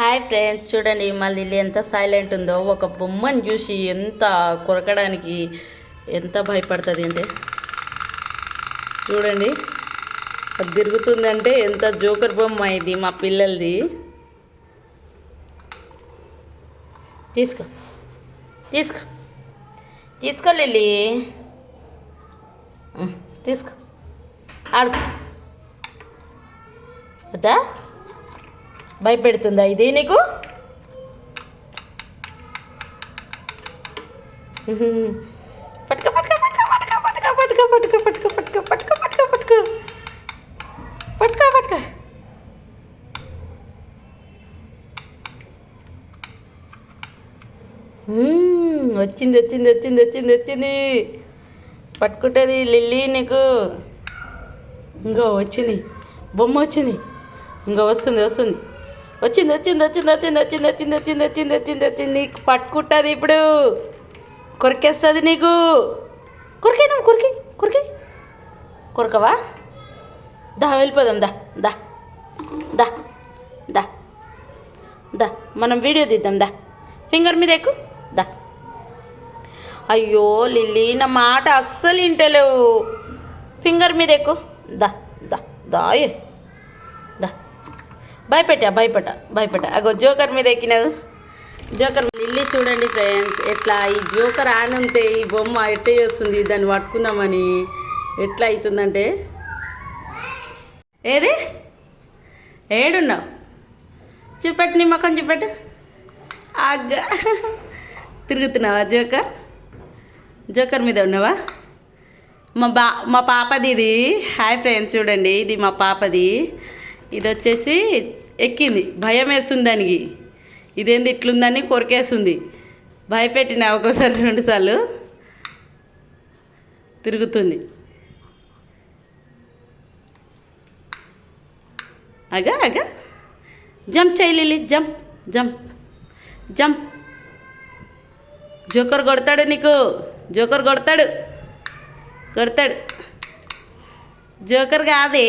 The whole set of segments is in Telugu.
హాయ్ ఫ్రెండ్స్ చూడండి మళ్ళీ ఎంత సైలెంట్ ఉందో. ఒక బొమ్మను చూసి ఎంత కొరకడానికి ఎంత భయపడుతుంది అంటే చూడండి. అది తిరుగుతుందంటే ఎంత జోకర్ బొమ్మ ఇది మా పిల్లలది. తీసుకో తీసుకో తీసుకో లిల్లీ. తీసుకో ఆడుకో. అదా? భయపెడుతుందా ఇది నీకు పట్టుక పట్టుక పట్టుక పట్టుక పట్టుక పట్టుక పట్టుక పట్టుక పట్టుక పట్టుక పట్టుక పట్టుక పట్టుక పట్టుక వచ్చింది వచ్చింది వచ్చింది వచ్చింది వచ్చింది పట్టుకుంటుంది లిల్లీ నీకు ఇంకో వచ్చింది బొమ్మ వచ్చింది ఇంకా వస్తుంది వస్తుంది వచ్చింది వచ్చింది వచ్చింది వచ్చింది వచ్చింది వచ్చింది వచ్చింది వచ్చింది వచ్చింది వచ్చింది. నీకు పట్టుకుంటుంది ఇప్పుడు. కొరికేస్తుంది నీకు. కొరికే నువ్వు కొరికి కొరికి. కొరకవా? దా వెళ్ళిపోదాం దా దా దా దా దా. మనం వీడియో తీద్దాం దా. ఫింగర్ మీద ఎక్కు దా. అయ్యో లిల్లీ నా మాట అస్సలు వింటలేవు. ఫింగర్ మీద ఎక్కు దా దా దాయే దా. భయపెట్టా భయపెట్టా భయపెట్టా. అగో జోకర్ మీద ఎక్కినావు. జోకర్ ఇల్లి చూడండి ఫ్రెండ్స్. ఎట్లా ఈ జోకర్ ఆన్ ఉంటే ఈ బొమ్మ ఎట్ట చేస్తుంది? దాన్ని పట్టుకుందామని ఎట్లా అవుతుందంటే? ఏది? ఏడున్నావు? చూపెట్టు నీ ముఖం చూపెట్టు. అగ్గ. తిరుగుతున్నావా జోకర్? జోకర్ మీద ఉన్నావా? మా బా మా పాపది ఇది. హాయ్ ఫ్రెండ్స్ చూడండి. ఇది మా పాపది. ఇది వచ్చేసి ఎక్కింది. భయం వేస్తుంది దానికి. ఇదేంది ఇట్లుందని కొరికేస్తుంది. భయపెట్టిన ఒక్కోసారి రెండుసార్లు తిరుగుతుంది. అగా అగా జంప్ చేయలేలి జంప్ జంప్ జంప్. జోకర్ కొడతాడు నీకు. జోకర్ కొడతాడు. కొడతాడు. జోకర్ కాదే.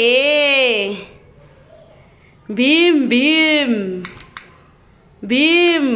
भीम भीम भीम